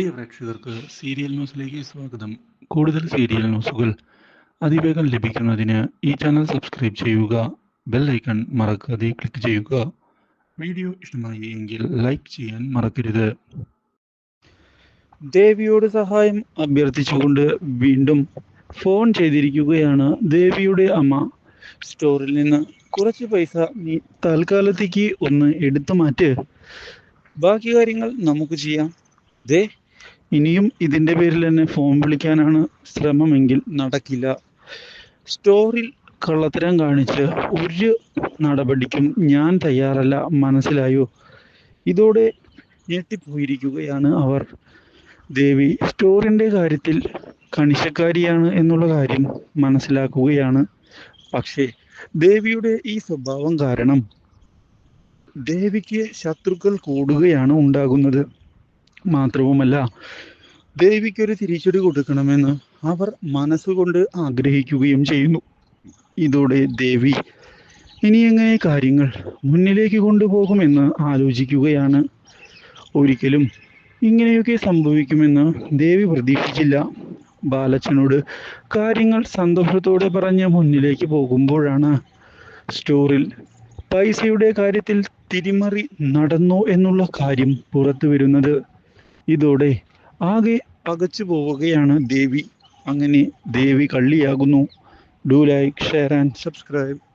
പ്രിയ പ്രേക്ഷകർക്ക് സീരിയൽ ന്യൂസിലേക്ക് സ്വാഗതം. കൂടുതൽ സീരിയൽ ന്യൂസുകൾ അതിവേഗം ലഭിക്കുന്നതിന് ഈ ചാനൽ സബ്സ്ക്രൈബ് ചെയ്യുക ബെൽ ഐക്കൺ മറക്കാതെ ക്ലിക്ക് ചെയ്യുക. വീഡിയോ ഇഷ്ടമായി എങ്കിൽ ലൈക്ക് ചെയ്യാൻ മറക്കരുത്. ദേവിയോട് സഹായം അഭ്യർത്ഥിച്ചുകൊണ്ട് വീണ്ടും ഫോൺ ചെയ്തിരിക്കുകയാണ് ദേവിയുടെ അമ്മ. സ്റ്റോറിൽ നിന്ന് കുറച്ച് പൈസ നീ തൽക്കാലത്തേക്ക് ഒന്ന് എടുത്തു മാറ്റ്. ബാക്കി കാര്യങ്ങൾ നമുക്ക് ചെയ്യാം. ദേ ഇനിയും ഇതിന്റെ പേരിൽ തന്നെ ഫോം വിളിക്കാനാണ് ശ്രമമെങ്കിൽ നടക്കില്ല. സ്റ്റോറിൽ കള്ളത്തരം കാണിച്ച് ഒരു നടപടിക്കും ഞാൻ തയ്യാറല്ല മനസ്സിലായോ? ഇതോടെ ഞെട്ടിപ്പോയിരിക്കുകയാണ് അവർ. ദേവി സ്റ്റോറിന്റെ കാര്യത്തിൽ കണിശക്കാരിയാണ് എന്നുള്ള കാര്യം മനസ്സിലാക്കുകയാണ്. പക്ഷേ ദേവിയുടെ ഈ സ്വഭാവം കാരണം ദേവിക്ക് ശത്രുക്കൾ കൂടുകയാണ് ഉണ്ടാകുന്നത്. മാത്രവുമല്ല ദേവിക്കൊരു തിരിച്ചടി കൊടുക്കണമെന്ന് അവർ മനസ്സുകൊണ്ട് ആഗ്രഹിക്കുകയും ചെയ്യുന്നു. ഇതോടെ ദേവി ഇനി എങ്ങനെ കാര്യങ്ങൾ മുന്നിലേക്ക് കൊണ്ടുപോകുമെന്ന് ആലോചിക്കുകയാണ്. ഒരിക്കലും ഇങ്ങനെയൊക്കെ സംഭവിക്കുമെന്ന് ദേവി പ്രതീക്ഷിച്ചില്ല. ബാലച്ചനോട് കാര്യങ്ങൾ സന്തോഷത്തോടെ പറഞ്ഞ് മുന്നിലേക്ക് പോകുമ്പോഴാണ് സ്റ്റോറിൽ പൈസയുടെ കാര്യത്തിൽ തിരിമറി നടന്നു എന്നുള്ള കാര്യം പുറത്തു വരുന്നത് ഇതോടെ ആകെ പകച്ചു പോവുകയാണ് ദേവി. അങ്ങനെ ദേവി കള്ളിയാകുന്നു. Do like share and subscribe